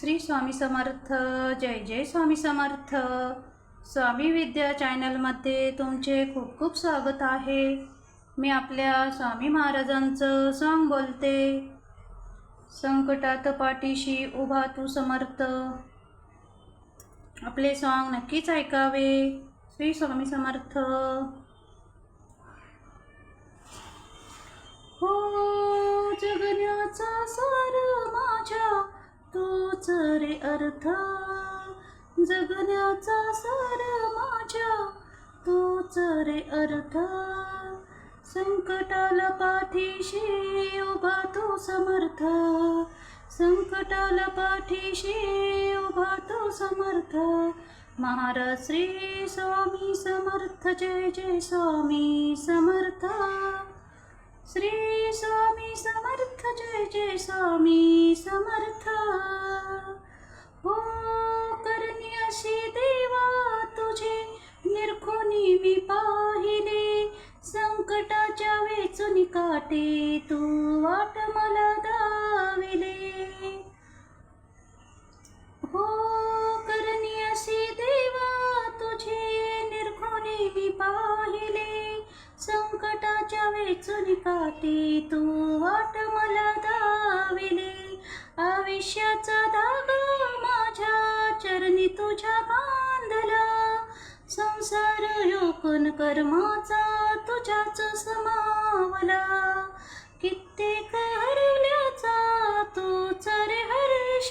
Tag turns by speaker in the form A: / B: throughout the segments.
A: श्री स्वामी समर्थ जय जय स्वामी समर्थ. स्वामी विद्या चॅनलमध्ये तुमचे खूप खूप स्वागत आहे. मी आपल्या स्वामी महाराजांचं सॉंग बोलते. संकटात पाठीशी उभा तू समर्थ. आपले सॉंग नक्कीच ऐकावे. श्री स्वामी समर्थ. हो जगण्याचा सार अर्थ. जगण्याचा सार माझ्या तोच रे अर्थ. संकटाला पाठीशी उभा तो समर्थ. संकटाला पाठीशी उभा तो समर्थ. महाराज श्री स्वामी समर्थ जय जय स्वामी समर्थ. श्री स्वामी समर्थ जय जय स्वामी समर्थ. हो करणी अशी देवा तुझे निरखोनी मी पाहिले. संकटाच्या वेचून काटे तू वाट मला दाविले. हो करणी अशी देवा तुझे निरखोनी मी पाहिले. संकटाच्या वेचून काटे तू वाट मला दाविले. आयुष्याचा तुझ्या बांधला. संसार योकन कर्माचा तुझ्याच समावला. कित्येक हरवल्याचा तूच रे हर्ष.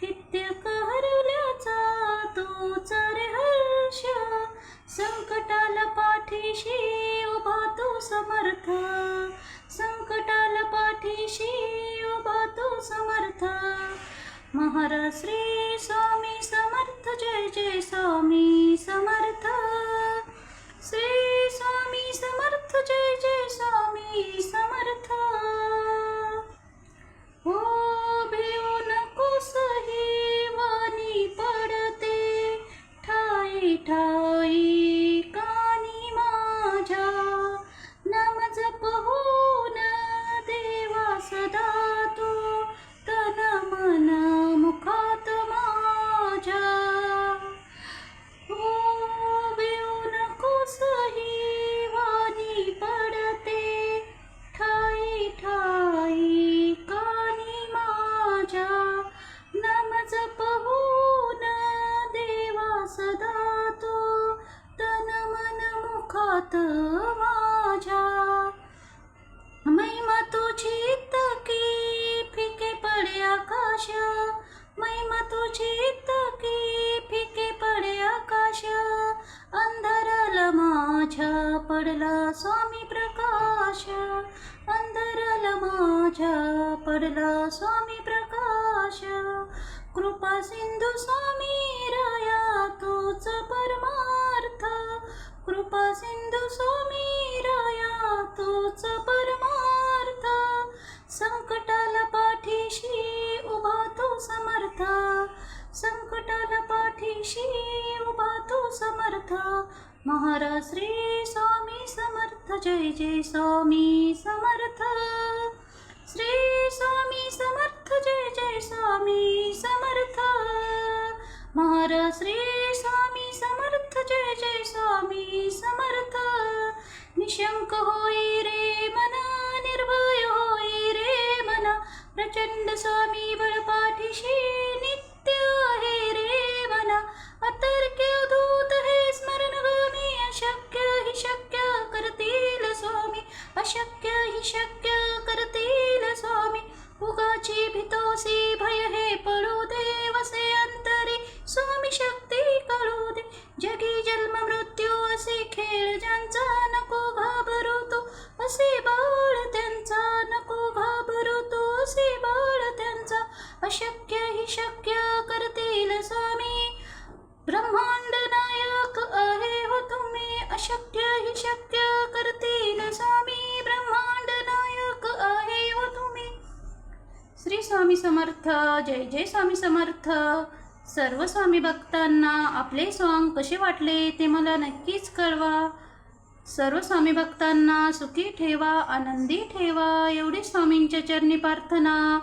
A: कित्येक हरवल्याचा तूच रे हर्ष. संकटाला पाठीशी उभा तू समर्थ. संकटाला पाठीशी उभा तू समर्थ. महाराज श्री स्वामी समर्थ जय जय स्वामी समर्थ। श्री स्वामी समर्थ जय जय स्वामी समर्थ। हो भिऊ नकोस ही वाणी पडते ठाई ठाई। मुखात माझ्या महिमा तुझी इतकी फिके पडे आकाश। महिमा तुझी इतकी फिके पडे आकाश। अंधाराला माझ्या पडला स्वामी प्रकाश। अंधाराला माझ्या पडला स्वामी प्रकाश। कृपा सिंधू स्वामी राया तूच परमार्थ। कृपा सिंधू स्वामी राया परमार्थ. संकटाला पाठीशी उभा तो समर्थ. संकटाला पाठीशी उभा तो समर्थ. महाराज श्री स्वामी समर्थ. जय जय स्वामी समर्थ. श्री स्वामी समर्थ. जय जय स्वामी समर्थ. महाराज श्री स्वामी समर्थ. जय स्वामी समर्थ. निशंक होई रे मना निर्भय होई रे मना. प्रचंड स्वामी बळपाठीशी नित्य आहे रे मना. अतर्क्य दूत हे स्मरणगामी अशक्य हि शक्य करतील स्वामी. अशक्य हि शक्य करतील स्वामी. उगाची भितोसी अशक्य ही शक्य करतील स्वामी. ब्रह्मांड नायक आहे हो तुम्ही. अशक्य ही शक्य करतील स्वामी. ब्रह्मांड नायक आहे हो तुम्ही. श्री स्वामी समर्थ जय जय स्वामी समर्थ. सर्व स्वामी भक्तांना आपले सॉन्ग कसे वाटले ते मला नक्कीच कळवा. सर्व स्वामी भक्तांना सुखी ठेवा आनंदी ठेवा. एवढी स्वामींच्या चरणी प्रार्थना.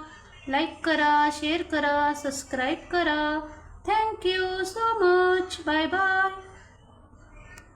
A: लाईक करा शेअर करा सबस्क्राईब करा. Thank you so much bye bye